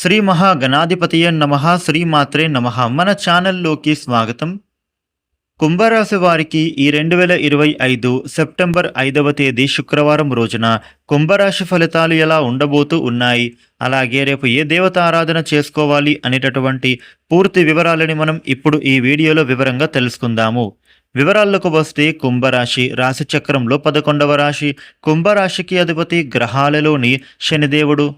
శ్రీ మహాగణాధిపతియ నమ శ్రీమాత్రే నమ. మన ఛానల్లోకి స్వాగతం. కుంభరాశి వారికి ఈ రెండు వేల ఇరవై ఐదు సెప్టెంబర్ ఐదవ తేదీ శుక్రవారం రోజున కుంభరాశి ఫలితాలు ఎలా ఉండబోతూ ఉన్నాయి? అలాగే రేపు ఏ దేవత ఆరాధన చేసుకోవాలి అనేటటువంటి పూర్తి వివరాలని మనం ఇప్పుడు ఈ వీడియోలో వివరంగా తెలుసుకుందాము. వివరాల్లోకి వస్తే కుంభరాశి రాశి చక్రంలో పదకొండవ రాశి. కుంభరాశికి అధిపతి గ్రహాలలోని శనిదేవుడు.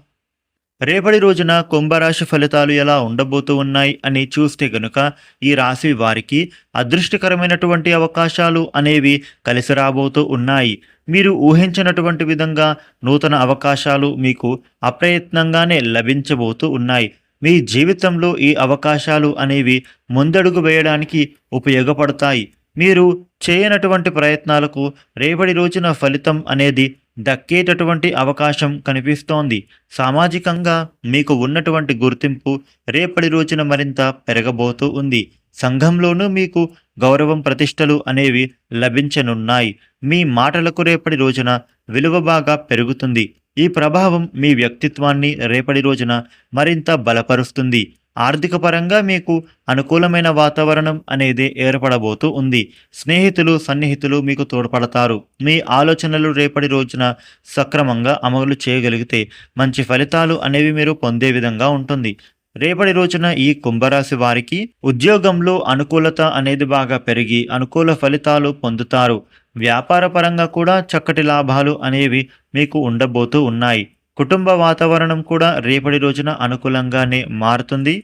రేపటి రోజున కుంభరాశి ఫలితాలు ఎలా ఉండబోతూ ఉన్నాయి అని చూస్తే గనుక ఈ రాశి వారికి అదృష్టకరమైనటువంటి అవకాశాలు అనేవి కలిసి రాబోతూ ఉన్నాయి. మీరు ఊహించినటువంటి విధంగా నూతన అవకాశాలు మీకు అప్రయత్నంగానే లభించబోతూ ఉన్నాయి. మీ జీవితంలో ఈ అవకాశాలు అనేవి ముందడుగు వేయడానికి ఉపయోగపడతాయి. మీరు చేయనటువంటి ప్రయత్నాలకు రేపటి రోజున ఫలితం అనేది దక్కేటటువంటి అవకాశం కనిపిస్తోంది. సామాజికంగా మీకు ఉన్నటువంటి గుర్తింపు రేపటి రోజున మరింత పెరగబోతూ ఉంది. సంఘంలోనూ మీకు గౌరవం ప్రతిష్టలు అనేవి లభించనున్నాయి. మీ మాటలకు రేపటి రోజున విలువ బాగా పెరుగుతుంది. ఈ ప్రభావం మీ వ్యక్తిత్వాన్ని రేపటి రోజున మరింత బలపరుస్తుంది. ఆర్థిక పరంగా మీకు అనుకూలమైన వాతావరణం అనేది ఏర్పడబోతూ ఉంది. స్నేహితులు సన్నిహితులు మీకు తోడ్పడతారు. మీ ఆలోచనలు రేపటి రోజున సక్రమంగా అమలు చేయగలిగితే మంచి ఫలితాలు అనేవి మీరు పొందే విధంగా ఉంటుంది. రేపటి రోజున ఈ కుంభరాశి వారికి ఉద్యోగంలో అనుకూలత అనేది బాగా పెరిగి అనుకూల ఫలితాలు పొందుతారు. వ్యాపార పరంగా కూడా చక్కటి లాభాలు అనేవి మీకు ఉండబోతూ ఉన్నాయి. కుటుంబ వాతావరణం కూడా రేపటి రోజున అనుకూలంగానే మారుతుంది.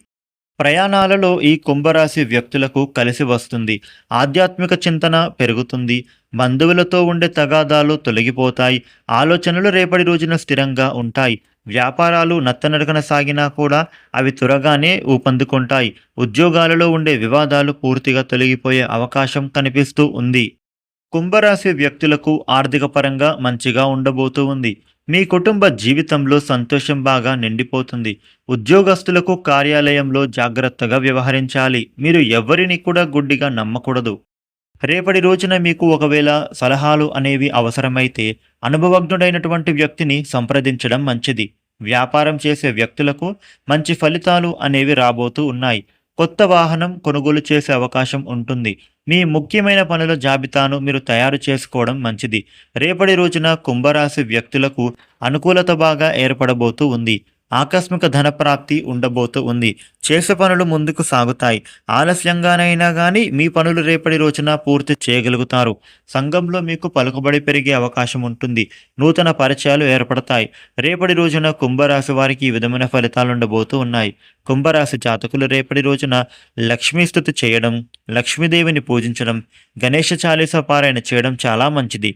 ప్రయాణాలలో ఈ కుంభరాశి వ్యక్తులకు కలిసి వస్తుంది. ఆధ్యాత్మిక చింతన పెరుగుతుంది. బంధువులతో ఉండే తగాదాలు తొలగిపోతాయి. ఆలోచనలు రేపటి రోజున స్థిరంగా ఉంటాయి. వ్యాపారాలు నత్తనడకన సాగినా కూడా అవి త్వరగానే ఊపందుకుంటాయి. ఉద్యోగాలలో ఉండే వివాదాలు పూర్తిగా తొలగిపోయే అవకాశం కనిపిస్తూ ఉంది. కుంభరాశి వ్యక్తులకు ఆర్థిక పరంగా మంచిగా ఉండబోతూ ఉంది. మీ కుటుంబ జీవితంలో సంతోషం బాగా నిండిపోతుంది. ఉద్యోగస్తులకు కార్యాలయంలో జాగ్రత్తగా వ్యవహరించాలి. మీరు ఎవరిని కూడా గుడ్డిగా నమ్మకూడదు. రేపటి రోజున మీకు ఒకవేళ సలహాలు అనేవి అవసరమైతే అనుభవజ్ఞుడైనటువంటి వ్యక్తిని సంప్రదించడం మంచిది. వ్యాపారం చేసే వ్యక్తులకు మంచి ఫలితాలు అనేవి రాబోతూ ఉన్నాయి. కొత్త వాహనం కొనుగోలు చేసే అవకాశం ఉంటుంది. మీ ముఖ్యమైన పనుల జాబితాను మీరు తయారు చేసుకోవడం మంచిది. రేపటి రోజున కుంభరాశి వ్యక్తులకు అనుకూలత బాగా ఏర్పడబోతూ ఉంది. ఆకస్మిక ధనప్రాప్తి ఉండబోతూ ఉంది. చేసే పనులు ముందుకు సాగుతాయి. ఆలస్యంగానైనా కానీ మీ పనులు రేపటి రోజున పూర్తి చేయగలుగుతారు. సంఘంలో మీకు పలుకుబడి పెరిగే అవకాశం ఉంటుంది. నూతన పరిచయాలు ఏర్పడతాయి. రేపటి రోజున కుంభరాశి వారికి ఈ విధమైన ఫలితాలు ఉండబోతూ ఉన్నాయి. కుంభరాశి జాతకులు రేపటి రోజున లక్ష్మీస్థుతి చేయడం లక్ష్మీదేవిని పూజించడం గణేష చాలీస పారాయణ చేయడం చాలా మంచిది.